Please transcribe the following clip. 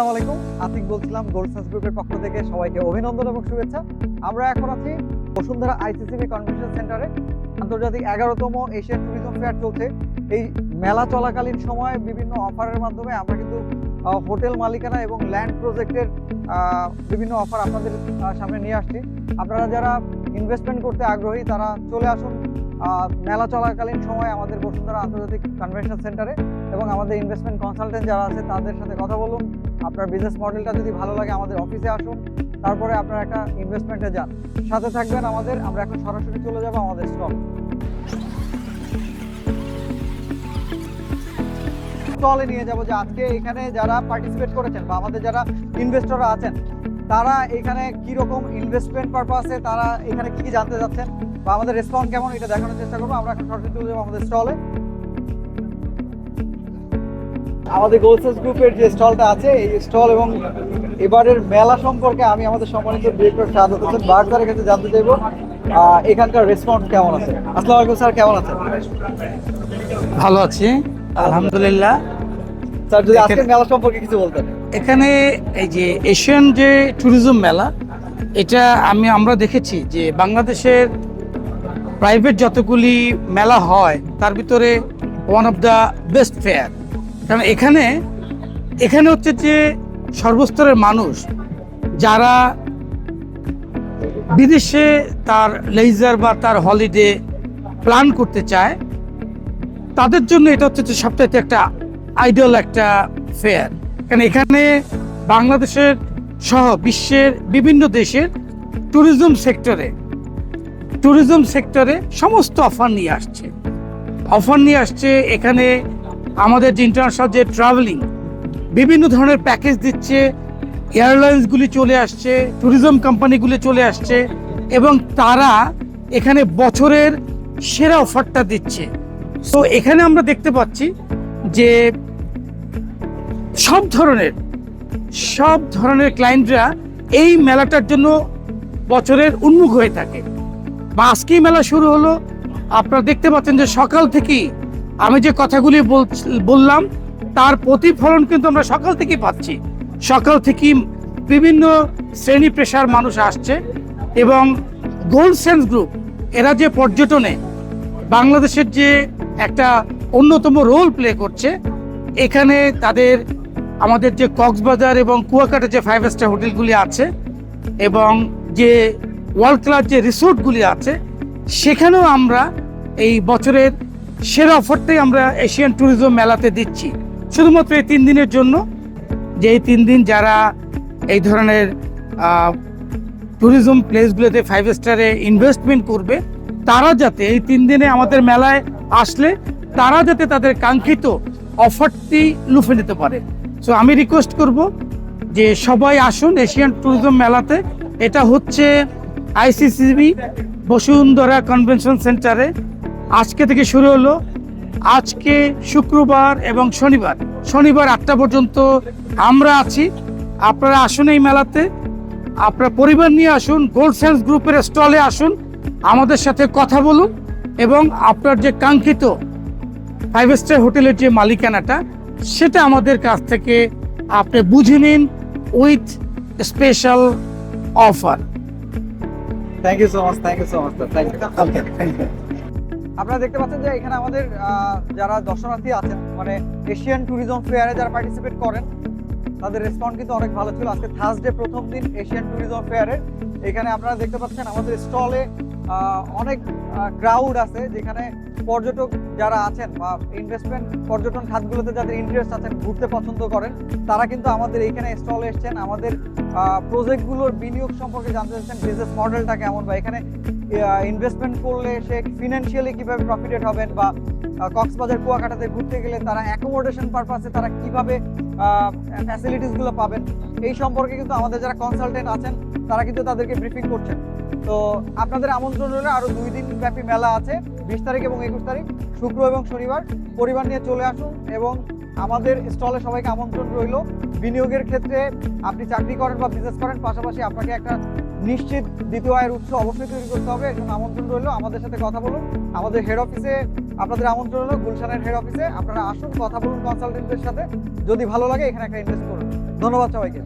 আসসালামু আলাইকুম। আতিক বলছিলাম গোল্ড গ্রুপের পক্ষ থেকে সবাইকে অভিনন্দন এবং শুভেচ্ছা। আমরা এখন আছি বসুন্ধরা আইসিসিবি কনভেনশন সেন্টারে আন্তর্জাতিক এগারোতম এশিয়ান ট্যুরিজম ফেয়ার চলছে। এই মেলা চলাকালীন সময় বিভিন্ন অফারের মাধ্যমে আমরা কিন্তু হোটেল মালিকানা এবং ল্যান্ড প্রজেক্টের বিভিন্ন অফার আপনাদের সামনে নিয়ে আসছি। আপনারা যারা ইনভেস্টমেন্ট করতে আগ্রহী, তারা চলে আসুন মেলা চলাকালীন সময় আমাদের বসুন্ধরা আন্তর্জাতিক কনভেনশন সেন্টারে এবং আমাদের ইনভেস্টমেন্ট কনসালটেন্ট যারা আছে, তাদের সাথে কথা বলুন। আপনার বিজনেস মডেলটা যদি ভালো লাগে আমাদের অফিসে আসুন, তারপরে আপনারা একটা ইনভেস্টমেন্টে যান। সাথে থাকবেন আমাদের, আমরা এখন সরাসরি চলে যাব আমাদের স্টক স্টলে নিয়ে যাব যে আজকে এখানে যারা পার্টিসিপেট করেছেন বা আমাদের যারা ইনভেস্টররা আছেন, তারা এখানে কি রকম ইনভেস্টমেন্ট পারপাসে তারা এখানে কি কি জানতে যাচ্ছেন বা আমাদের রেসপন্স কেমন, এটা দেখানোর চেষ্টা করব। আমরা এখন সরাসরি চলে যাব আমাদের স্টলে আমাদের গোলসেস গ্রুপের যে স্টলটা আছে এই স্টল এবং এবারের মেলা সম্পর্কে আমি আমাদের সম্মানিত ডিরেক্টর শাহাদত হোসেন বাগদারের কাছে জানতে চাইব। এখানকার রেসপন্স কেমন আছে? আসসালামু আলাইকুম স্যার কেমন আছেন? ভালো আছি আলহামদুলিল্লাহ। স্যার যদি আজকের মেলা সম্পর্কে কিছু বলতেন। এখানে এই যে এশিয়ান যে ট্যুরিজম মেলা এটা আমি আমরা দেখেছি যে বাংলাদেশের প্রাইভেট যতগুলি মেলা হয় তার ভিতরে one of the best fair কারণ এখানে এখানে হচ্ছে যে সর্বস্তরের মানুষ যারা বিদেশে তার লেজার বা তার হলিডে প্ল্যান করতে চায়, তাদের জন্য এটা হচ্ছে যে সবচাইতে একটা আইডল একটা ফেয়ার কারণ এখানে বাংলাদেশের সহ বিশ্বের বিভিন্ন দেশের ট্যুরিজম সেক্টরে ট্যুরিজম সেক্টরে সমস্ত অফার নিয়ে আসছে। অফার নিয়ে আসছে এখানে আমাদের যে ইন্টারন্যাশনাল যে ট্রাভেলিং বিভিন্ন ধরনের প্যাকেজ দিচ্ছে এয়ারলাইন্সগুলি চলে আসছে ট্যুরিজম কোম্পানিগুলি চলে আসছে, এবং তারা এখানে বছরের সেরা অফারটা দিচ্ছে। তো এখানে আমরা দেখতে পাচ্ছি যে সব ধরনের সব ধরনের ক্লায়েন্টরা এই মেলাটার জন্য বছরের উন্মুখ হয়ে থাকে। বা আজকেই মেলা শুরু হলো। আপনারা দেখতে পাচ্ছেন যে সকাল থেকেই আমি যে কথাগুলি বল- বললাম, তার প্রতিফলন কিন্তু আমরা সকাল থেকেই পাচ্ছি। সকাল থেকেই বিভিন্ন শ্রেণি পেশার মানুষ আসছে এবং গোল্ড সেন্স গ্রুপ, এরা যে পর্যটনে বাংলাদেশের যে একটা অন্যতম রোল প্লে করছে, এখানে তাদের, আমাদের যে কক্সবাজার এবং কুয়াকাটা যে ফাইভ স্টার হোটেলগুলি আছে এবং যে ওয়ার্ল্ড ক্লাস যে রিসোর্টগুলি আছে, সেখানেও আমরা এই বছরের সেরা অফারটাই আমরা এশিয়ান ট্যুরিজম মেলাতে দিচ্ছি। শুধুমাত্র এই তিন দিনের জন্য, যে এই তিন দিন যারা এই ধরনের ট্যুরিজম প্লেসগুলোতে ফাইভ স্টারে ইনভেস্টমেন্ট করবে, তারা যাতে এই তিন দিনে আমাদের মেলায় আসলে তারা যাতে তাদের কাঙ্ক্ষিত অফারটি লুফে নিতে পারে। সো আমি রিকোয়েস্ট করব যে সবাই আসুন এশিয়ান ট্যুরিজম মেলাতে। এটা হচ্ছে আইসিসিবি বসুন্ধরা কনভেনশন সেন্টারে। আজকে থেকে শুরু হলো। আজকে শুক্রবার এবং শনিবার। শনিবার আটটা পর্যন্ত আমরা আছি। আপনারা আসুন এই মেলাতে। আপনার পরিবার নিয়ে আসুন গোল্ড সেন্স গ্রুপের স্টলে আসুন, আমাদের সাথে কথা বলুন এবং আপনার যে কাঙ্ক্ষিত ফাইভ স্টার হোটেলের যে মালিকানাটা, সেটা আমাদের কাছ থেকে আপনি বুঝে নিন with special offer thank you so much thank you so much sir thank you আপনারা দেখতে পাচ্ছেন যে এখানে আমাদের যারা দর্শনার্থী আছেন মানে এশিয়ান ট্যুরিজম ফেয়ারে যারা পার্টিসিপেট করেন, তাদের রেসপন্স কিন্তু অনেক ভালো ছিল। আজকে থার্সডে প্রথম দিন এশিয়ান ট্যুরিজম ফেয়ারে এখানে আপনারা দেখতে পাচ্ছেন আমাদের স্টলে অনেক ক্রাউড আছে, যেখানে পর্যটক যারা আছেন বা ইনভেস্টমেন্ট পর্যটন খাতগুলোতে যাদের ইন্টারেস্ট আছেন, ঘুরতে পছন্দ করেন, তারা কিন্তু আমাদের এইখানে স্টলে এসছেন। আমাদের প্রজেক্টগুলোর বিনিয়োগ সম্পর্কে জানতে চাচ্ছেন বিজনেস মডেলটা কেমন বা এখানে ইনভেস্টমেন্ট করলে সে ফিনান্সিয়ালি কীভাবে প্রফিটেড হবেন বা কক্সবাজার, কুয়াকাটাতে ঘুরতে গেলে তারা অ্যাকোমোডেশন পারপাসে তারা কীভাবে ফ্যাসিলিটিসগুলো পাবেন, এই সম্পর্কে কিন্তু আমাদের যারা কনসালটেন্ট আছেন, তারা কিন্তু তাদেরকে ব্রিফিং করছেন। তো আপনাদের আমন্ত্রণ রইল আরও দুই দিন ব্যাপী মেলা আছে, বিশ তারিখ এবং একুশ তারিখ, শুক্র এবং শনিবার। পরিবার নিয়ে চলে আসুন এবং আমাদের স্টলে সবাইকে আমন্ত্রণ রইল। বিনিয়োগের ক্ষেত্রে আপনি চাকরি করেন বা বিজনেস করেন, পাশাপাশি আপনাকে একটা নিশ্চিত দ্বিতীয় আয়ের উৎস অবশ্যই তৈরি করতে হবে। এখন আমন্ত্রণ রইল আমাদের সাথে কথা বলুন। আমাদের হেড অফিসে আপনাদের আমন্ত্রণ হলো গুলশানের হেড অফিসে আপনারা আসুন, কথা বলুন কনসালটেন্টদের সাথে। যদি ভালো লাগে, এখানে একটা ইনভেস্ট করুন। ধন্যবাদ সবাইকে।